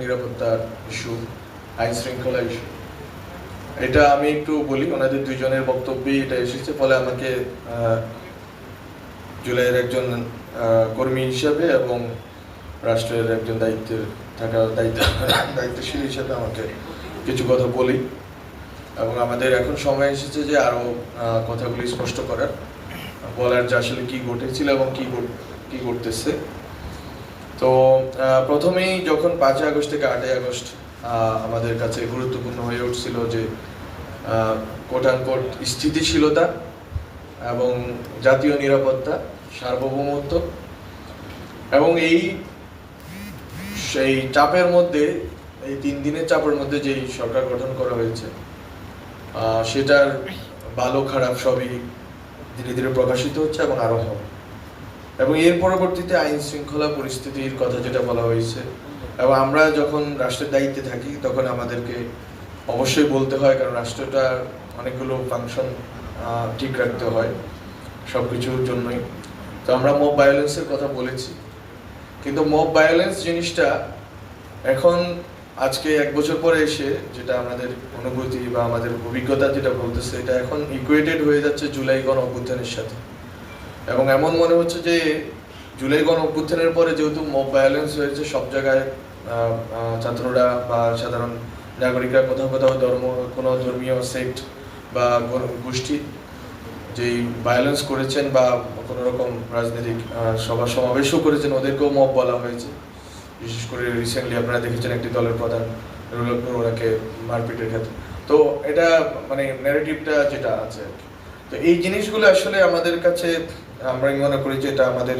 নিরাপত্তার ইস্যু আইন শৃঙ্খলা ইস্যু এটা আমি একটু বলি, ওনাদের দুইজনের বক্তব্যই এটা এসেছে, ফলে আমাকে জুলাইয়ের একজন কর্মী হিসাবে এবং রাষ্ট্রের একজন দায়িত্বের, থাকা দায়িত্ব, দায়িত্বশীল হিসাবে আমাকে কিছু কথা বলি। এবং আমাদের এখন সময় এসেছে যে আরও কথাগুলি স্পষ্ট করার, বলার যে আসলে কি ঘটেছিল এবং কি কি ঘটতেছে। তো প্রথমেই যখন পাঁচই আগস্ট থেকে আটই আগস্ট আমাদের কাছে গুরুত্বপূর্ণ হয়ে উঠছিল যে কোটান কোট স্থিতিশীলতা এবং জাতীয় নিরাপত্তা, সার্বভৌমত্ব এবং এই, সেই চাপের মধ্যে, এই তিন দিনের চাপের মধ্যে যেই সরকার গঠন করা হয়েছে সেটার ভালো খারাপ সবই ধীরে ধীরে প্রকাশিত হচ্ছে এবং আরও হবে এবং এর পরবর্তীতে আইন শৃঙ্খলা পরিস্থিতির কথা যেটা বলা হয়েছে। এবং আমরা যখন রাষ্ট্রের দায়িত্বে থাকি, তখন আমাদেরকে অবশ্যই বলতে হয়, কারণ রাষ্ট্রটা অনেকগুলো ফাংশন ঠিক রাখতে হয় সব কিছুর জন্যই। তো আমরা মব ভায়োলেন্সের কথা বলেছি। কিন্তু মব ভায়োলেন্স জিনিসটা এখন, আজকে এক বছর পরে এসে যেটা আমাদের অনুভূতি বা আমাদের অভিজ্ঞতা যেটা বলতেছে, এটা এখন ইকুয়েটেড হয়ে যাচ্ছে জুলাই গণ অভ্যুত্থানের সাথে। এবং এমন মনে হচ্ছে যে জুলাই গণ অভ্যুত্থানের পরে যেহেতু মব ভায়োলেন্স হয়েছে, সব জায়গায় ছাত্ররা বা সাধারণ নাগরিকরা কোথাও কোথাও ধর্ম, কোনো ধর্মীয় সেক্ট বা গোষ্ঠী যেই ভায়োলেন্স করেছেন বা কোনো রকম রাজনৈতিক সভা সমাবেশও করেছেন, ওদেরকেও মব বলা হয়েছে বিশেষ করে রিসেন্টলি আপনারা দেখেছেন একটি দলের প্রধান ওনাকে মারপিটের ক্ষেত্রে তো এটা মানে ন্যারেটিভটা যেটা আছে। তো এই জিনিসগুলো আসলে আমাদের কাছে আমরা মনে করি যে এটা আমাদের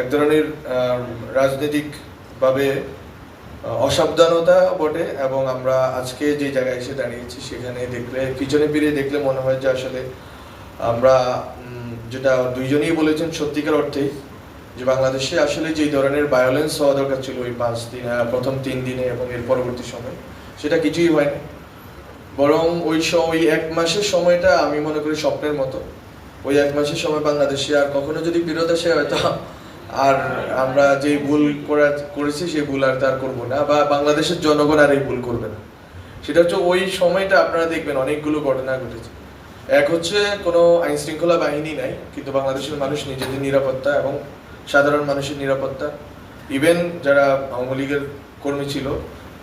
এক ধরনের রাজনৈতিকভাবে অসাবধানতা বটে এবং আমরা আজকে যে জায়গায় এসে দাঁড়িয়েছি সেখানে দেখলে, পিছনে ফিরে দেখলে মনে হয় যে আসলে আমরা যেটা দুইজনেই বলেছেন সত্যিকার অর্থে যে বাংলাদেশে আসলে যে ধরনের ভায়োলেন্স হওয়া দরকার ছিল ওই পাঁচ দিন প্রথম তিন দিনে এবং এর পরবর্তী সময়, সেটা কিছুই হয়নি। বরং ওই ওই এক মাসের সময়টা আমি মনে করি স্বপ্নের মতো। ওই এক মাসের সময় বাংলাদেশে আর কখনো যদি বিরোধ আসে হয়তো আর আমরা যে ভুল করা করেছি সেই ভুল আর তার করব না, বা বাংলাদেশের জনগণ আর এই ভুল করবে না। সেটা হচ্ছে ওই সময়টা আপনারা দেখবেন অনেকগুলো ঘটনা ঘটেছে। এক হচ্ছে কোনো আইন শৃঙ্খলা বাহিনী নাই, কিন্তু বাংলাদেশের মানুষ নিজেদের নিরাপত্তা এবং সাধারণ মানুষের নিরাপত্তা, ইভেন যারা আওয়ামী লীগের কর্মী ছিল,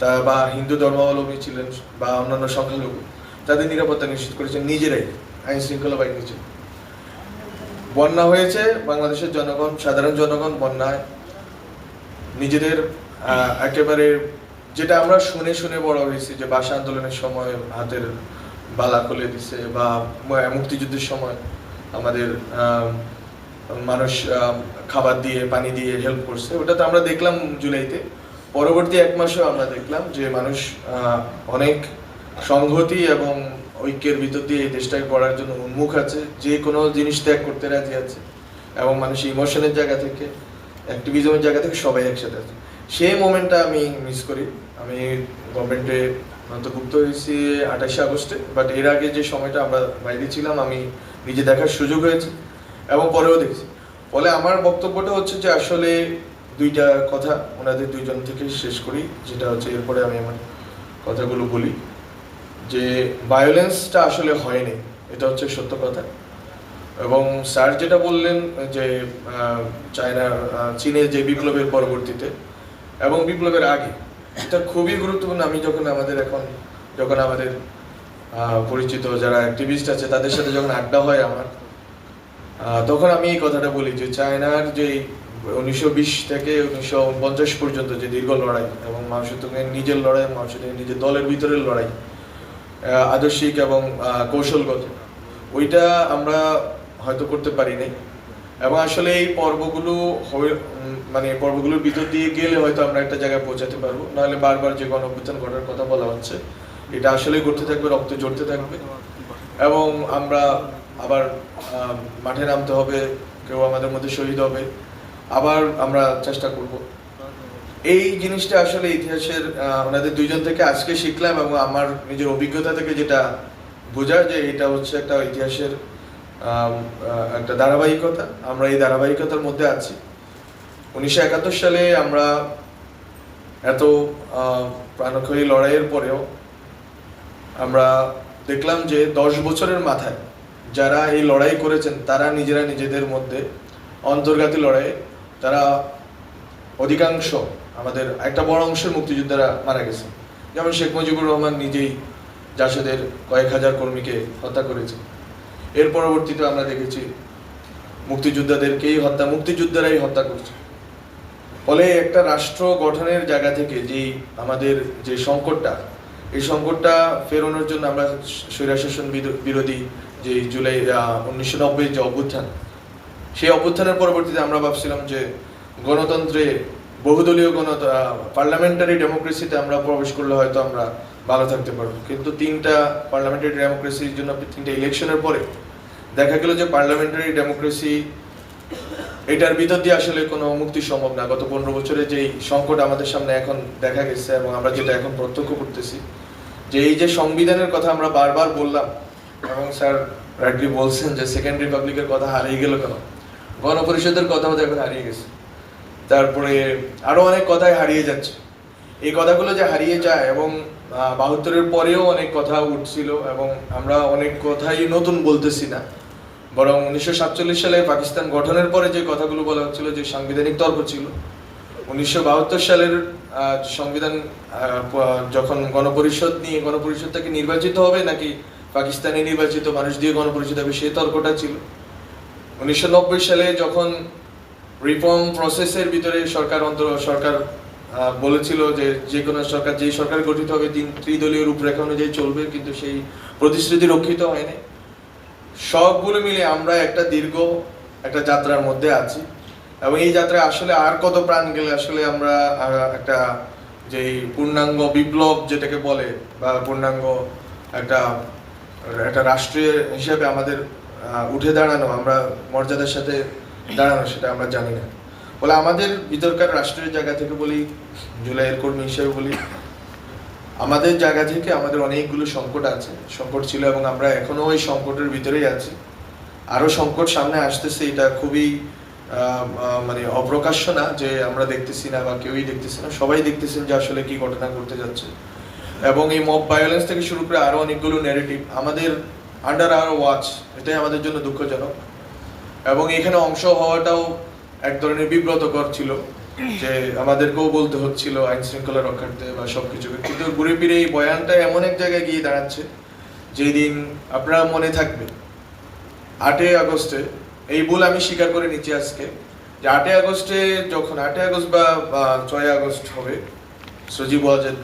তা বা হিন্দু ধর্মাবলম্বী ছিলেন বা অন্যান্য সংখ্যালঘু, তাদের নিরাপত্তা নিশ্চিত করেছেন নিজেরাই আইন শৃঙ্খলা বাহিনী ছিল। বন্যা হয়েছে, বাংলাদেশের জনগণ, সাধারণ জনগণ বন্যায় নিজেদের একেবারে যেটা আমরা শুনে শুনে বড় হয়েছি যে ভাষা আন্দোলনের সময় হাতের বালা খুলে দিছে বা মুক্তিযুদ্ধের সময় আমাদের মানুষ খাবার দিয়ে, পানি দিয়ে হেল্প করছে। ওটা তো আমরা দেখলাম জুলাইতে। পরবর্তী এক মাসেও আমরা দেখলাম যে মানুষ অনেক সংহতি এবং ঐক্যের ভিতর দিয়ে এই দেশটাকে গড়ার জন্য উন্মুখ আছে, যে কোনো জিনিস ত্যাগ করতে রাজি আছে। এবং মানুষ ইমোশনের জায়গা থেকে অ্যাক্টিভিজমের জায়গা থেকে সবাই একসাথে আছে। সেই মোমেন্টটা আমি মিস করি। আমি গভর্নমেন্টে অন্তর্ভুক্ত হয়েছি আঠাশে আগস্টে বাট এর আগে যে সময়টা আমরা বাইরে ছিলাম, আমি নিজে দেখার সুযোগ হয়েছে এবং পরেও দেখছি। ফলে আমার বক্তব্যটা হচ্ছে যে আসলে দুইটা কথা, ওনাদের দুইজন থেকে শেষ করি, যেটা হচ্ছে এরপরে আমি আমার কথাগুলো বলি। যে ভায়োলেন্সটা আসলে হয়নি এটা হচ্ছে সত্য কথা। এবং স্যার যেটা বললেন যে আহ, চীনের যে বিপ্লবের পরবর্তীতে এবং বিপ্লবের আগে এটা খুবই গুরুত্বপূর্ণ। আমি যখন আমাদের এখন যখন আমাদের পরিচিত যারা অ্যাক্টিভিস্ট আছে তাদের সাথে যখন আড্ডা হয় আমার তখন আমি এই কথাটা বলি যে চায়নার যে উনিশশো বিশ থেকে উনিশশো পঞ্চাশ পর্যন্ত যে দীর্ঘ লড়াই এবং মানুষের নিজের লড়াই মানুষের নিজের দলের ভিতরের লড়াই আদর্শিক এবং কৌশলগত। ওইটা আমরা হয়তো করতে পারি নাই এবং আসলে এই পর্বগুলো হয়ে- মানে পর্বগুলোর ভিতর দিয়ে গেলে হয়তো আমরা একটা জায়গায় পৌঁছাতে পারব। নাহলে বারবার যে গণঅভ্যুত্থান ঘটার কথা বলা হচ্ছে, এটা আসলে করতে থাকবে, রক্ত জড়তে থাকবে। এবং আমরা আবার মাঠে নামতে হবে, কেউ আমাদের মধ্যে শহীদ হবে। আবার আমরা চেষ্টা করব। এই জিনিসটা আসলে ইতিহাসের ওনাদের দুইজন থেকে আজকে শিখলাম এবং আমার নিজের অভিজ্ঞতা থেকে যেটা বোঝা যে এটা হচ্ছে একটা ইতিহাসের একটা ধারাবাহিকতা। আমরা এই ধারাবাহিকতার মধ্যে আছি। উনিশশো একাত্তর সালে আমরা এত প্রাণক্ষয়ী লড়াইয়ের পরেও আমরা দেখলাম যে দশ বছরের মাথায় যারা এই লড়াই করেছেন, তারা নিজেরা নিজেদের মধ্যে অন্তর্ঘাতী লড়াইয়ে, তারা অধিকাংশ আমাদের একটা বড় অংশের মুক্তিযোদ্ধারা মারা গেছে যেমন শেখ মুজিবুর রহমান নিজেই জাসদের কয়েক হাজার কর্মীকে হত্যা করেছে এর পরবর্তীতে আমরা দেখেছি মুক্তিযোদ্ধাদেরকেই হত্যা, মুক্তিযোদ্ধারাই হত্যা করছে। ফলে একটা রাষ্ট্র গঠনের জায়গা থেকে যেই আমাদের যে সংকটটা, এই সংকটটা ফেরানোর জন্য আমরা স্বৈরাশাসন বিরো- বিরোধী যে জুলাই উনিশশো নব্বই যে অভ্যুত্থান, সেই অভ্যুত্থানের পরবর্তীতে আমরা ভাবছিলাম যে গণতন্ত্রে বহুদলীয় গণ পার্লামেন্টারি ডেমোক্রেসিতে আমরা প্রবেশ করলে হয়তো আমরা ভালো থাকতে পারব। কিন্তু তিনটা পার্লামেন্টারি ডেমোক্রেসির জন্য তিনটা ইলেকশনের পরে দেখা গেল যে পার্লামেন্টারি ডেমোক্রেসি এটার ভিতর দিয়ে আসলে কোনো মুক্তি সম্ভব না। গত পনেরো বছরে যে সংকট আমাদের সামনে এখন দেখা গেছে এবং আমরা যেটা এখন প্রত্যক্ষ করতেছি, যে এই যে সংবিধানের কথা আমরা বারবার বললাম, এবং স্যার রাইটলি বলছেন যে সেকেন্ড রিপাবলিকের কথা হারিয়ে গেল কেন? গণপরিষদের কথাও তো এখন হারিয়ে গেছে। তারপরে আরও অনেক কথাই হারিয়ে যাচ্ছে। এই কথাগুলো যে হারিয়ে যায় এবং বাহাত্তরের পরেও অনেক কথা উঠছিল এবং আমরা অনেক কথাই নতুন বলতেছি না। বরং উনিশশো সাতচল্লিশ সালে পাকিস্তান গঠনের পরে যে কথাগুলো বলা হচ্ছিল, যে সাংবিধানিক তর্ক ছিল, উনিশশো বাহাত্তর সালের সংবিধান যখন গণপরিষদ নিয়ে, গণপরিষদ থেকে নির্বাচিত হবে নাকি পাকিস্তানে নির্বাচিত মানুষ দিয়ে গণপরিষদ হবে সেই তর্কটা ছিল। উনিশশো নব্বই সালে যখন রিফর্ম প্রসেসের ভিতরে সরকার অন্তর, সরকার বলেছিল যে যে কোনো সরকার, যেই সরকার গঠিত হবে তিন, ত্রিদলীয় রূপরেখা অনুযায়ী চলবে, কিন্তু সেই প্রতিশ্রুতি রক্ষিত হয়নি। সবগুলো মিলে আমরা একটা দীর্ঘ একটা যাত্রার মধ্যে আছি। এবং এই যাত্রায় আসলে আর কত প্রাণ গেলে আসলে আমরা একটা যে পূর্ণাঙ্গ বিপ্লব যেটাকে বলে, বা পূর্ণাঙ্গ একটা একটা রাষ্ট্রীয় হিসেবে আমাদের উঠে দাঁড়ানো, আমরা মর্যাদার সাথে দাঁড়ানো, সেটা আমরা জানি না। বলে আমাদের ভিতরকার রাষ্ট্রীয় জায়গা থেকে বলি, জুলাইয়ের কর্মী হিসেবে বলি, আমাদের জায়গা থেকে আমাদের অনেকগুলো সংকট আছে। সংকট ছিল এবং আমরা এখনও ওই সংকটের ভিতরেই আছি। আরও সংকট সামনে আসতেছে, এটা খুবই মানে অপ্রকাশ্য না যে আমরা দেখতেছি না বা কেউই দেখতেছি না। সবাই দেখতেছেন যে আসলে কি ঘটনা ঘটতে যাচ্ছে। এবং এই মব ভায়োলেন্স থেকে শুরু করে আরও অনেকগুলো নেগেটিভ আমাদের আন্ডার আর ওয়াচ এটাই আমাদের জন্য দুঃখজনক। এবং এখানে অংশ হওয়াটাও এক ধরনের বিব্রতকর ছিল যে আমাদেরকেও বলতে হচ্ছিল আইন শৃঙ্খলা রক্ষার্থে বা সবকিছু কিন্তু ঘুরে ফিরে এই বয়ানটা এমন এক জায়গায় গিয়ে দাঁড়াচ্ছে যেদিন আপনার মনে থাকবে। আটই আগস্টে এই ভুল আমি স্বীকার করে নিচ্ছি আজকে যে আটই আগস্টে যখন, আটই আগস্ট বা ছয় আগস্ট হবে সজীব ওয়াজেদ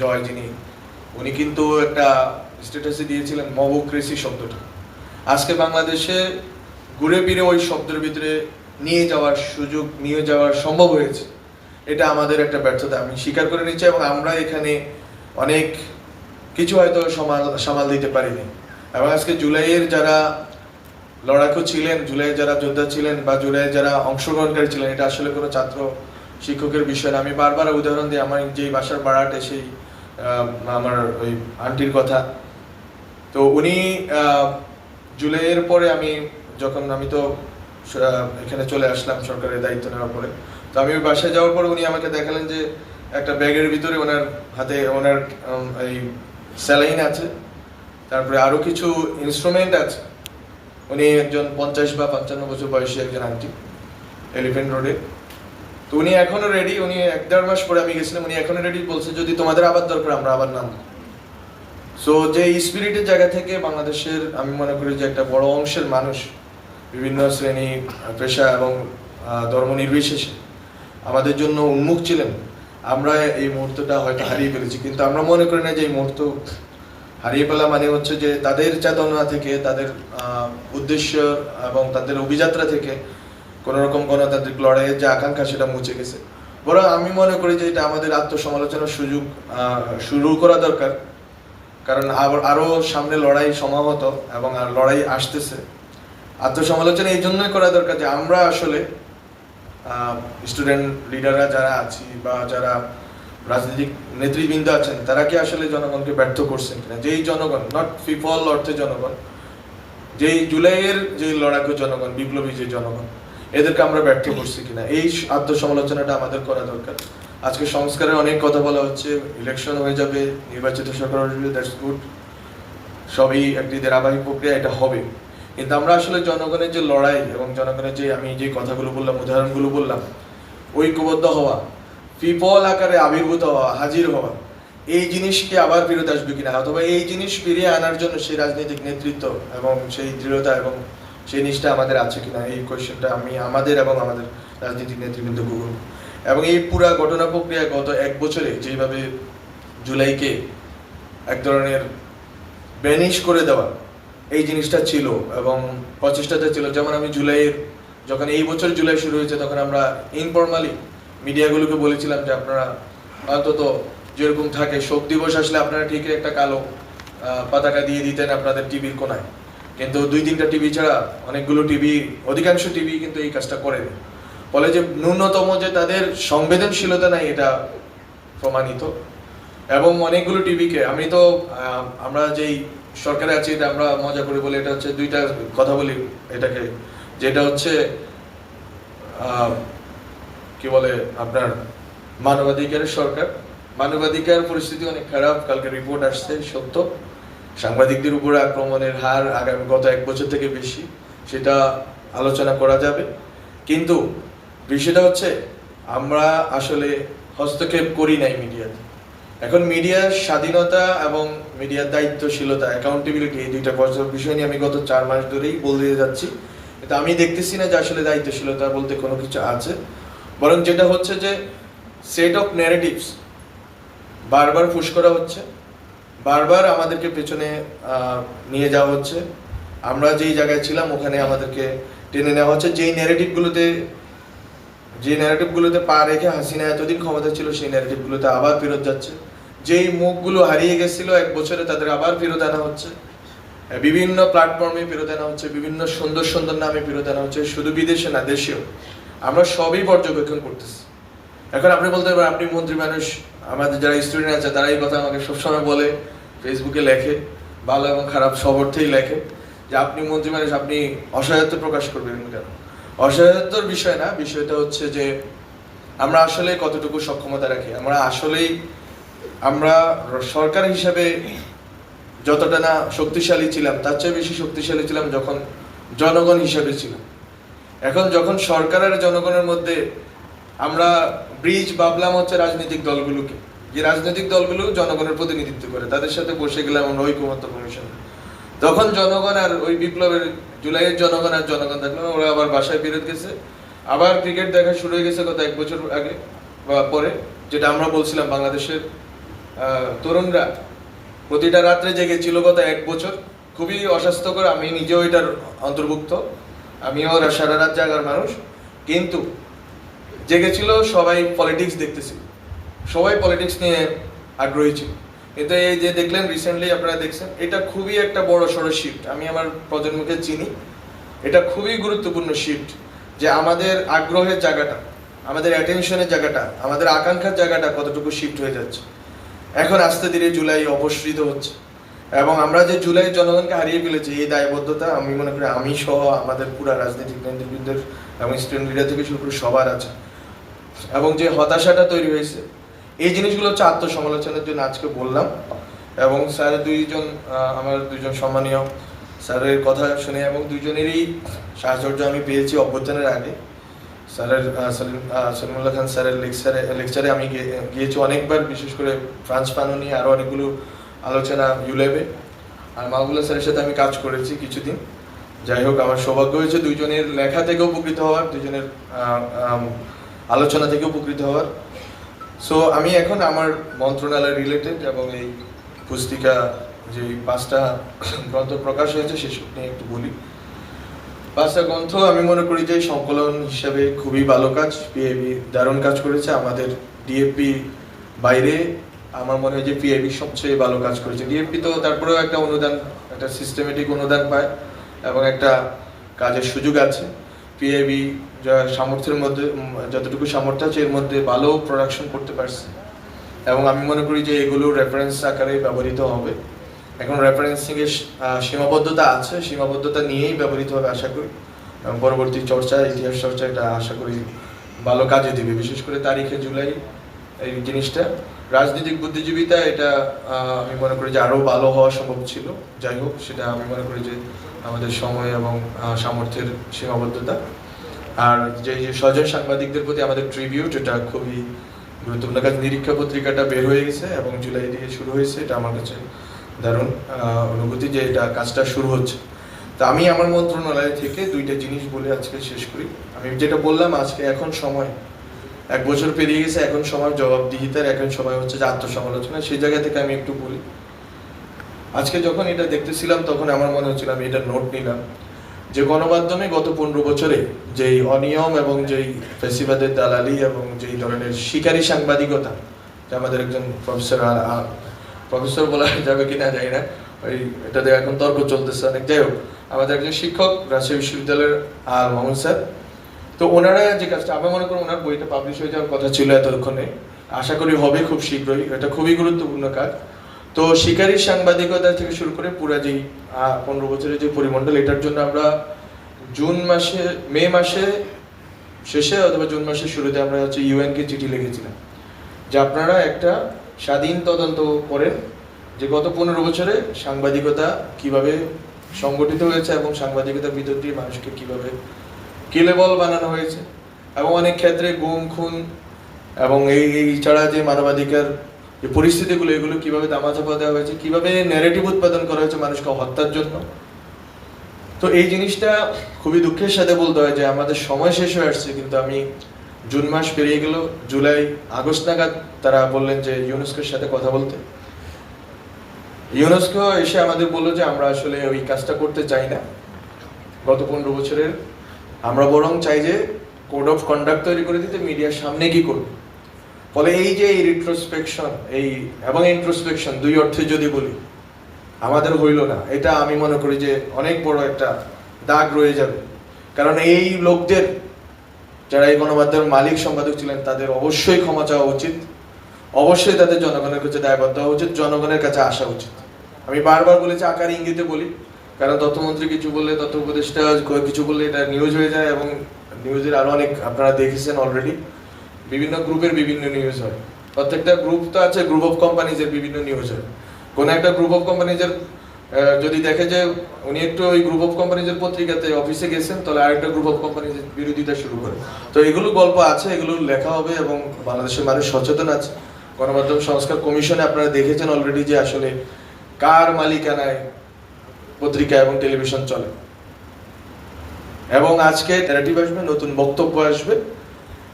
জয় যিনি, উনি কিন্তু একটা স্ট্যাটাসে দিয়েছিলেন মবক্রেসি শব্দটা। আজকে বাংলাদেশে ঘুরে ফিরে ওই শব্দের ভিতরে নিয়ে যাওয়ার সুযোগ, নিয়ে যাওয়ার সম্ভব হয়েছে। এটা আমাদের একটা ব্যর্থতা। আমি স্বীকার করে নিচ্ছি এবং আমরা এখানে অনেক কিছু হয়তো সামাল সামাল দিতে পারিনি। এবং আজকে জুলাইয়ের যারা লড়াকু ছিলেন, জুলাইয়ের যারা যোদ্ধা ছিলেন বা জুলাইয়ের যারা অংশগ্রহণকারী ছিলেন, এটা আসলে কোনো ছাত্র শিক্ষকের বিষয় আমি বারবার উদাহরণ দিই, আমার যেই বাসার বাড়াটে সেই আমার ওই আন্টির কথা। তো উনি জুলাইয়ের পরে আমি যখন আমি তো এখানে চলে আসলাম সরকারের দায়িত্ব নেওয়ার পরে। তো আমি ওই বাসায় যাওয়ার পরে উনি আমাকে দেখালেন যে একটা ব্যাগের ভিতরে ওনার হাতে, ওনার এই স্যালাইন আছে, তারপরে আরও কিছু ইনস্ট্রুমেন্ট আছে। উনি একজন পঞ্চাশ বা পঞ্চান্ন বছর বয়সী একজন আন্টি এলিফেন্ট রোডে তো উনি এখনও রেডি উনি এক দেড় মাস পরে আমি গেছিলাম, উনি এখনও রেডি বলছে যদি তোমাদের আবার দরকার, আমরা আবার নাম সো যে স্পিরিটের জায়গা থেকে বাংলাদেশের, আমি মনে করি যে একটা বড় অংশের মানুষ বিভিন্ন শ্রেণি, পেশা এবং ধর্ম নির্বিশেষে আমাদের জন্য উন্মুখ ছিলেন। আমরা এই মুহূর্তটা হয়তো হারিয়ে ফেলেছি, কিন্তু আমরা মনে করি না যে এই মুহূর্ত হারিয়ে ফেলা মানে হচ্ছে যে তাদের চেতনা থেকে, তাদের উদ্দেশ্য এবং তাদের অভিযাত্রা থেকে কোন রকম গণতান্ত্রিক লড়াইয়ের যে আকাঙ্ক্ষা সেটা মুছে গেছে। বরং আমি মনে করি যে এটা আমাদের আত্মসমালোচনার সুযোগ শুরু করা দরকার। কারণ আবার আরও সামনে লড়াই সমাহত এবং আর লড়াই আসতেছে। আত্মসমালোচনা এই জন্যই করা দরকার যে আমরা আসলে স্টুডেন্ট লিডাররা যারা আছি বা যারা রাজনৈতিক নেতৃবৃন্দ আছেন, তারা কি আসলে জনগণকে ব্যর্থ করছেন কিনা? যেই জনগণ নট ফিফল অর্থে জনগণ, যেই জুলাইয়ের যে লড়াকু জনগণ, বিপ্লবী যে জনগণ, এদেরকে আমরা ব্যর্থ করছি কিনা? এই আত্মসমালোচনাটা আমাদের করা দরকার। আজকে সংস্কারের অনেক কথা বলা হচ্ছে ইলেকশন হয়ে যাবে, নির্বাচিত সরকার দ্যাটস গুড সবই একটি ধারাবাহিক প্রক্রিয়া, এটা হবে। কিন্তু আমরা আসলে জনগণের যে লড়াই এবং জনগণের যে আমি যে কথাগুলো বললাম, উদাহরণগুলো বললাম, ঐক্যবদ্ধ হওয়া পিপল আকারে আবির্ভূত হওয়া, হাজির হওয়া, এই জিনিসকে আবার ফেরত আসবে কিনা? অথবা এই জিনিস ফিরিয়ে আনার জন্য সেই রাজনৈতিক নেতৃত্ব এবং সেই দৃঢ়তা এবং সেই নিষ্ঠা আমাদের আছে কিনা? এই কোয়েশ্চেনটা আমি আমাদের এবং আমাদের রাজনৈতিক নেতৃবৃন্দকে গুগল এবং এই পুরা ঘটনা প্রক্রিয়া গত এক বছরে যেভাবে জুলাইকে এক ধরনের ব্যানিশ করে দেওয়া এই জিনিসটা ছিল এবং প্রচেষ্টাটা ছিল। যেমন আমি জুলাইয়ের, যখন এই বছর জুলাই শুরু হয়েছে, তখন আমরা ইনফরমালি মিডিয়াগুলোকে বলেছিলাম যে আপনারা অন্তত যেরকম থাকে, শোক দিবস আসলে আপনারা ঠিক একটা কালো পতাকা দিয়ে দিতেন আপনাদের টিভির কোনায়। কিন্তু দুই তিনটা টিভি ছাড়া অনেকগুলো টিভি, অধিকাংশ টিভি কিন্তু এই কাজটা করেনি। ফলে যে ন্যূনতম যে তাদের সংবেদনশীলতা নাই, এটা প্রমাণিত। এবং অনেকগুলো টিভিকে, আমি তো আমরা যেই সরকারে আছি এটা আমরা মজা করে বলি এটা হচ্ছে দুইটা কথা বলি এটাকে। যেটা হচ্ছে কি বলে আপনার, মানবাধিকারের সরকার। মানবাধিকার পরিস্থিতি অনেক খারাপ, কালকে রিপোর্ট আসছে, সত্য। সাংবাদিকদের উপরে আক্রমণের হার আগামী গত এক বছর থেকে বেশি, সেটা আলোচনা করা যাবে। কিন্তু বিষয়টা হচ্ছে, আমরা আসলে হস্তক্ষেপ করি নাই মিডিয়াতে। এখন মিডিয়ার স্বাধীনতা এবং মিডিয়ার দায়িত্বশীলতা অ্যাকাউন্টেবিলিটি এই দুইটা বিষয় নিয়ে আমি গত চার মাস ধরেই বলে যাচ্ছি। কিন্তু আমি দেখতেছি না যে আসলে দায়িত্বশীলতা বলতে কোনো কিছু আছে। বরং যেটা হচ্ছে যে সেট অফ ন্যারেটিভস বারবার পুশ করা হচ্ছে, বারবার আমাদেরকে পেছনে নিয়ে যাওয়া হচ্ছে। আমরা যেই জায়গায় ছিলাম, ওখানে আমাদেরকে টেনে নেওয়া হচ্ছে। যেই ন্যারেটিভগুলোতে যে ন্যারেটিভগুলোতে পা রেখে হাসিনা এতদিন ক্ষমতা ছিল, সেই ন্যারেটিভগুলোতে আবার ফেরত যাচ্ছে। যেই মুখগুলো হারিয়ে গেছিল, এক বছরে তাদের আবার ফেরত আনা হচ্ছে। বিভিন্ন প্ল্যাটফর্মে ফেরত আনা হচ্ছে, বিভিন্ন সুন্দর সুন্দর নামে ফেরত আনা হচ্ছে, শুধু বিদেশে না, দেশেও। আমরা সবই পর্যবেক্ষণ করতেছি। এখন আপনি বলতে পারেন, আপনি মন্ত্রী মানুষ, আমাদের যারা স্টুডেন্ট আছে তারা এই কথা আমাকে সবসময় বলে ফেসবুকে লেখে, ভালো এবং খারাপ সব অর্থেই লেখে, যে আপনি মন্ত্রী মানুষ, আপনি অসহায়ত্ব প্রকাশ করবেন কেন? অসহায়ত্বর বিষয় না, বিষয়টা হচ্ছে যে আমরা আসলে কতটুকু সক্ষমতা রাখি, আমরা আসলেই আমরা সরকার হিসাবে যতটা না শক্তিশালী ছিলাম, তার চেয়ে বেশি শক্তিশালী ছিলাম যখন জনগণ হিসাবে ছিলাম। এখন যখন সরকার আর জনগণের মধ্যে আমরা ব্রিজ, বাবলাম হচ্ছে রাজনৈতিক দলগুলোকে, যে রাজনৈতিক দলগুলো জনগণের প্রতিনিধিত্ব করে, তাদের সাথে বসে গেলাম আমরা ঐকমত্য কমিশন। তখন জনগণ আর ওই বিপ্লবের জুলাইয়ের জনগণ আর জনগণ দেখলাম ওরা আবার বাসায় ফেরত গেছে। আবার ক্রিকেট দেখা শুরু হয়ে গেছে গত এক বছর আগে বা পরে, যেটা আমরা বলছিলাম বাংলাদেশের তরুণরা প্রতিটা রাত্রে জেগেছিল গত এক বছর। খুবই অস্বাস্থ্যকর, আমি নিজেও এটার অন্তর্ভুক্ত। আমিও সারা রাত জাগার মানুষ। কিন্তু জেগেছিল সবাই পলিটিক্স দেখতেছিল। সবাই পলিটিক্স নিয়ে আগ্রহী ছিল। এই যে দেখলেন রিসেন্টলি আপনারা দেখছেন, এটা খুবই একটা বড় সড়ো শিফট আমি আমার প্রজন্মকে চিনি। এটা খুবই গুরুত্বপূর্ণ শিফট যে আমাদের আগ্রহের জায়গাটা, আমাদের অ্যাটেনশনের জায়গাটা, আমাদের আকাঙ্ক্ষার জায়গাটা কতটুকু শিফট হয়ে যাচ্ছে। এখন আস্তে ধীরে জুলাই অপসৃত হচ্ছে। এবং আমরা যে জুলাই জনগণকে হারিয়ে ফেলেছি, এই দায়বদ্ধতা আমি মনে করি আমি সহ আমাদের পুরা রাজনৈতিক নেতৃবৃন্দের এবং স্টুডেন্ট লিডার থেকে শুরু করে সবার আছে। এবং যে হতাশাটা তৈরি হয়েছে, এই জিনিসগুলো হচ্ছে আত্মসমালোচনার জন্য আজকে বললাম। এবং স্যার দুইজন আমার দুইজন সম্মানীয় স্যারের কথা শুনে এবং দুইজনেরই সাহচর্য আমি পেয়েছি অভ্যর্থনের আগে। স্যারের সলিমুল্লাহ খান স্যারের লেকচারে লেকচারে আমি গিয়েছি অনেকবার, বিশেষ করে ফ্রান্স পানো নিয়ে আরও অনেকগুলো আলোচনা ইউলেবে। আর মাহবুল্লাহ স্যারের সাথে আমি কাজ করেছি কিছুদিন। যাই হোক, আমার সৌভাগ্য হয়েছে দুইজনের লেখা থেকে উপকৃত হওয়ার, দুইজনের আলোচনা থেকে উপকৃত হওয়ার। সো আমি এখন আমার মন্ত্রণালয় রিলেটেড এবং এই পুস্তিকা যে পাঁচটা গ্রন্থ প্রকাশ হয়েছে, সেসব নিয়ে একটু বলি। পাঁচটা গ্রন্থ আমি মনে করি যে সংকলন হিসাবে খুবই ভালো কাজ। পিআইবি দারুণ কাজ করেছে আমাদের ডিএপি বাইরে। আমার মনে হয় যে পিআইবি সবচেয়ে ভালো কাজ করেছে। ডিএপি তো তারপরেও একটা অনুদান, একটা সিস্টেমেটিক অনুদান পায় এবং একটা কাজের সুযোগ আছে। পিআইবি যা সামর্থ্যের মধ্যে যতটুকু সামর্থ্য আছে, এর মধ্যে ভালো প্রোডাকশন করতে পারছে। এবং আমি মনে করি যে এগুলো রেফারেন্স আকারে ব্যবহৃত হবে। এখন রেফারেন্সিং এর সীমাবদ্ধতা আছে, সীমাবদ্ধতা নিয়েই ব্যবহৃত হবে, আশা করি। এবং পরবর্তী চর্চা, ইতিহাস চর্চা, এটা আশা করি ভালো কাজে দিবে, বিশেষ করে তারিখে জুলাই, এই জিনিসটা। রাজনৈতিক বুদ্ধিজীবিতা, এটা আমি মনে করি যে আরও ভালো হওয়া সম্ভব ছিল। যাই হোক, সেটা আমি মনে করি যে আমাদের সময় এবং সামর্থ্যের সীমাবদ্ধতা। আর যে যে স্বজন সাংবাদিকদের প্রতি আমাদের ট্রিবিউট এটা খুবই গুরুত্বপূর্ণ। কাজ নিরীক্ষা পত্রিকাটা বের হয়ে গেছে এবং জুলাই থেকে শুরু হয়েছে, এটা আমার কাছে দারুণ। অনুভূতি যে এটা কাজটা শুরু হচ্ছে। তা আমি আমার মন্ত্রণালয় থেকে দুইটা জিনিস বলে আজকে শেষ করি। আমি যেটা বললাম, আজকে এখন সময়। এক বছর পেরিয়ে গেছে, এখন সময় জবাবদিহিতার, এখন সময় হচ্ছে যে আত্মসমালোচনা। সেই জায়গা থেকে আমি একটু বলি। আজকে যখন এটা দেখতেছিলাম, তখন আমার মনে হচ্ছিল, আমি এটা নোট নিলাম। যে গণমাধ্যমে গত পনেরো বছরে যেই অনিয়ম এবং যেই ফেসিবাদের দালালি এবং যেই ধরনের শিকারী সাংবাদিকতা, যে আমাদের একজন প্রফেসর প্রফেসর বলা যাবে কিনা জানি না। ওই এটাতে এখন তর্ক চলতেছে অনেক। যাই হোক, আমাদের একজন শিক্ষক রাজশাহী বিশ্ববিদ্যালয়ের আর মামুন স্যার। তো ওনারা যে কাজটা, আমি মনে করি ওনার বইটা পাবলিশ হয়ে যাওয়ার কথা ছিল এতক্ষণে। আশা করি হবে খুব শীঘ্রই। এটা খুবই গুরুত্বপূর্ণ কাজ। তো শিকারী সাংবাদিকতা থেকে শুরু করে পুরা যেই পনেরো বছরের যে পরিমণ্ডল, এটার জন্য আমরা জুন মাসে, মে মাসে শেষে অথবা জুন মাসের শুরুতে আমরা হচ্ছে ইউএনকে চিঠি লিখেছিলাম। যে আপনারা একটা স্বাধীন তদন্ত করেন যে গত পনেরো বছরে সাংবাদিকতা কীভাবে সংগঠিত হয়েছে এবং সাংবাদিকতার ভিতর দিয়ে মানুষকে কীভাবে কিলেবল বানানো হয়েছে এবং অনেক ক্ষেত্রে গুম, খুন এবং এই এই ছাড়া যে মানবাধিকার, যে পরিস্থিতিগুলো, এগুলো কীভাবে দামাচাপা দেওয়া হয়েছে, কীভাবে ন্যারেটিভ উৎপাদন করা হয়েছে মানুষকে হত্যার জন্য। তো এই জিনিসটা খুবই দুঃখের সাথে বলতে হয় যে আমাদের সময় শেষ হয়ে আসছে, কিন্তু আমি জুন মাস পেরিয়ে গেল, জুলাই, আগস্ট নাগাদ তারা বললেন যে ইউনেস্কোর সাথে কথা বলতে। ইউনেস্কো এসে আমাদের বলল যে আমরা আসলে ওই কাজটা করতে চাই না। গত পনেরো বছরের আমরা বরং চাই যে কোড অফ কন্ডাক্ট তৈরি করে দিতে, মিডিয়ার সামনে কি করবে। ফলে এই যে এই রিট্রোস্পেকশন এই এবং ইন্ট্রোস্পেকশন দুই অর্থে যদি বলি, আমাদের হইল না। এটা আমি মনে করি যে অনেক বড় একটা দাগ রয়ে যাবে। কারণ এই লোকদের যারা এই গণমাধ্যমের মালিক সম্পাদক ছিলেন, তাদের অবশ্যই ক্ষমা চাওয়া উচিত। অবশ্যই তাদের জনগণের কাছে দায়বদ্ধ হওয়া উচিত, জনগণের কাছে আসা উচিত। আমি বারবার বলেছি, আকার ইঙ্গিতে বলি, কারণ তথ্যমন্ত্রী কিছু বললে, তথ্য উপদেষ্টা কিছু বললে এটা নিউজ হয়ে যায় এবং নিউজের আরও অনেক আপনারা দেখেছেন অলরেডি বিভিন্ন গ্রুপের বিভিন্ন নিউজ হয়। প্রত্যেকটা গ্রুপ তো আছে গ্রুপ অফ কোম্পানিজের বিভিন্ন নিউজ হয়। কোন একটা গ্রুপ অফ কোম্পানিজের যদি দেখে যে উনি একটু ওই গ্রুপ অফ কোম্পানিজের পত্রিকাতে অফিসে গেছেন, তাহলে আরেকটা গ্রুপ অফ কোম্পানিজের বিরোধিতা শুরু করে। তো এগুলো গল্প আছে, এগুলো লেখা হবে এবং বাংলাদেশের মানুষ সচেতন আছে। গণমাধ্যম সংস্কার কমিশনে আপনারা দেখেছেন অলরেডি যে আসলে কার মালিকানায় পত্রিকা এবং টেলিভিশন চলে। এবং আজকে ন্যারেটিভ আসবে, নতুন বক্তব্য আসবে।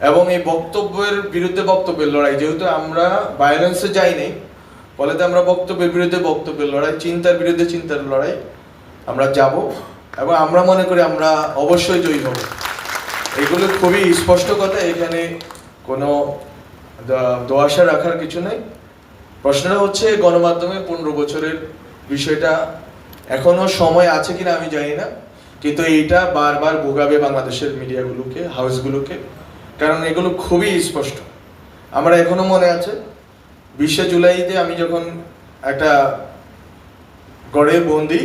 এবং এই বক্তব্যের বিরুদ্ধে বক্তব্যের লড়াই, যেহেতু আমরা ভায়োলেন্সে যাই নাই ফলে তো আমরা বক্তব্যের বিরুদ্ধে বক্তব্যের লড়াই, চিন্তার বিরুদ্ধে চিন্তার লড়াই, আমরা যাব এবং আমরা মনে করি আমরা অবশ্যই জয়ী হব। এগুলো খুবই স্পষ্ট কথা, এখানে কোনো দোয়াশা রাখার কিছু নেই। প্রশ্নটা হচ্ছে গণমাধ্যমে পনেরো বছরের বিষয়টা এখনও সময় আছে কিনা আমি জানি না, কিন্তু এইটা বারবার ভোগাবে বাংলাদেশের মিডিয়াগুলোকে, হাউসগুলোকে, কারণ এগুলো খুবই স্পষ্ট। আমরা এখনও মনে আছে বিশে জুলাইতে আমি যখন একটা গড়ে বন্দি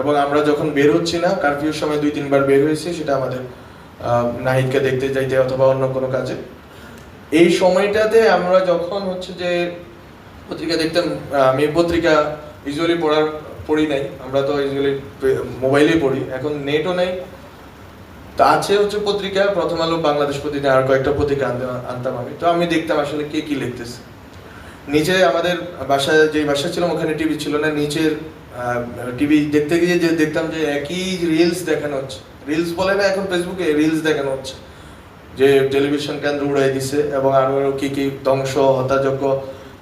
এবং আমরা যখন বের হচ্ছি না, কারফিউর সময় দুই তিনবার বের হয়েছি, সেটা আমাদের নাহিদকে দেখতে যাইতে অথবা অন্য কোনো কাজে। এই সময়টাতে আমরা যখন হচ্ছে যে পত্রিকা দেখতাম আমি পত্রিকা ইউজুয়ালি পড়ার, পড়ি নাই। আমরা তো ইউজুয়ালি মোবাইলেই পড়ি। এখন নেটও নেই। তো আছে হচ্ছে পত্রিকা। প্রথম আলো বাংলাদেশ প্রতিদিন আর কয়েকটা পত্রিকা আনতে, আনতাম আমি। তো আমি দেখতাম আসলে কে কি লিখতেছে। নিচে আমাদের বাসায় যে বাসা ছিলাম, ওখানে টিভি ছিল না, নিচের টিভি দেখতে গিয়ে যে দেখতাম যে একই রিলস দেখানো হচ্ছে। রিলস বলে না এখন ফেসবুকে রিলস দেখানো হচ্ছে। যে টেলিভিশন কেন্দ্র উড়াই দিছে এবং আরও আরও কি কি ধ্বংস হত্যাযজ্ঞ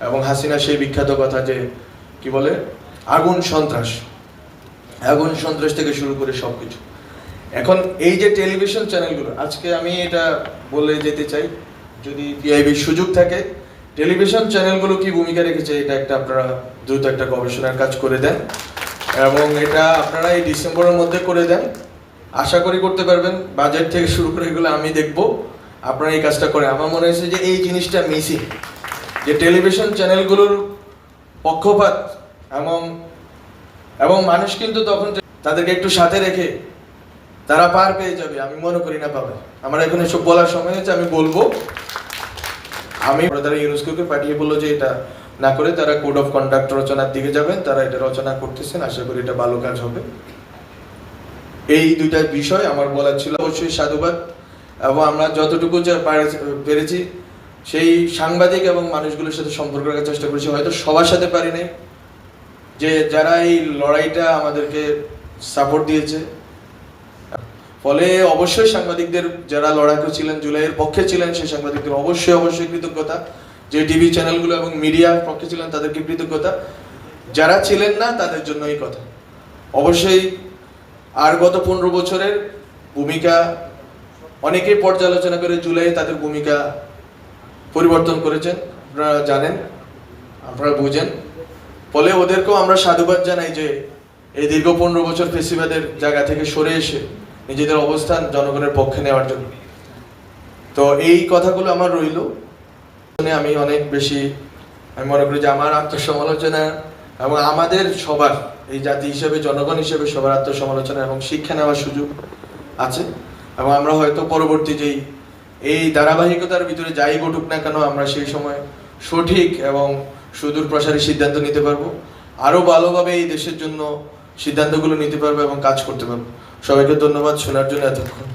এবং হাসিনা সেই বিখ্যাত কথা যে, কি বলে? আগুন সন্ত্রাস। আগুন সন্ত্রাস থেকে শুরু করে সবকিছু। এখন এই যে টেলিভিশন চ্যানেলগুলো আজকে আমি এটা বলে যেতে চাই। যদি পিআইবির সুযোগ থাকে টেলিভিশন চ্যানেলগুলো কি ভূমিকা রেখেছে, এটা একটা আপনারা দ্রুত একটা গবেষণার কাজ করে দেন। এবং এটা আপনারা এই ডিসেম্বরের মধ্যে করে দেন। আশা করি করতে পারবেন। বাজেট থেকে শুরু করে এগুলো আমি দেখব। আপনারা এই কাজটা করে আমার মনে হয়েছে যে এই জিনিসটা মিসিং। যে টেলিভিশন চ্যানেলগুলোর পক্ষপাত এবং এবং মানুষ কিন্তু তখন তাদেরকে একটু সাথে রেখে তারা পার পেয়ে যাবে। আমি মনে করি না পাবে। আমার এখন এসব বলার সময় হচ্ছে আমি বলব। আমি তারা ইউনেস্কোকে পাঠিয়ে বলল যে এটা না করে তারা কোড অফ কন্ডাক্ট রচনার দিকে যাবেন তারা এটা রচনা করতেছেন, আশা করি এটা ভালো কাজ হবে। এই দুইটা বিষয় আমার বলার ছিল। অবশ্যই সাধুবাদ, এবং আমরা যতটুকু যা পেরেছি, সেই সাংবাদিক এবং মানুষগুলোর সাথে সম্পর্ক রাখার চেষ্টা করেছি। হয়তো সবার সাথে পারি নাই। যে যারা এই লড়াইটা আমাদেরকে সাপোর্ট দিয়েছে ফলে অবশ্যই সাংবাদিকদের যারা লড়াকু ছিলেন, জুলাইয়ের পক্ষে ছিলেন, সেই সাংবাদিকদের অবশ্যই অবশ্যই কৃতজ্ঞতা। যে টিভি চ্যানেলগুলো এবং মিডিয়ার পক্ষে ছিলেন, তাদেরকে কৃতজ্ঞতা। যারা ছিলেন না, তাদের জন্য এই কথা। অবশ্যই আর গত পনেরো বছরের ভূমিকা, অনেকেই পর্যালোচনা করে জুলাই তাদের ভূমিকা পরিবর্তন করেছেন। আপনারা জানেন, আপনারা বুঝেন। ফলে ওদেরকেও আমরা সাধুবাদ জানাই যে এই দীর্ঘ পনেরো বছর ফেসিবাদের জায়গা থেকে সরে এসে নিজেদের অবস্থান জনগণের পক্ষে নেওয়ার জন্য। তো এই কথাগুলো আমার রইল। আমি অনেক বেশি, আমি মনে করি যে আমার আত্মসমালোচনা এবং আমাদের সবার, এই জাতি হিসেবে, জনগণ হিসেবে সবার আত্মসমালোচনা এবং শিক্ষা নেওয়ার সুযোগ আছে। এবং আমরা হয়তো পরবর্তী যেই, এই ধারাবাহিকতার ভিতরে যাই ঘটুক না কেন, আমরা সেই সময় সঠিক এবং সুদূর প্রসারী সিদ্ধান্ত নিতে পারব। আরও ভালোভাবে এই দেশের জন্য সিদ্ধান্তগুলো নিতে পারব এবং কাজ করতে পারব। সবাইকে ধন্যবাদ শোনার জন্য এতক্ষণ।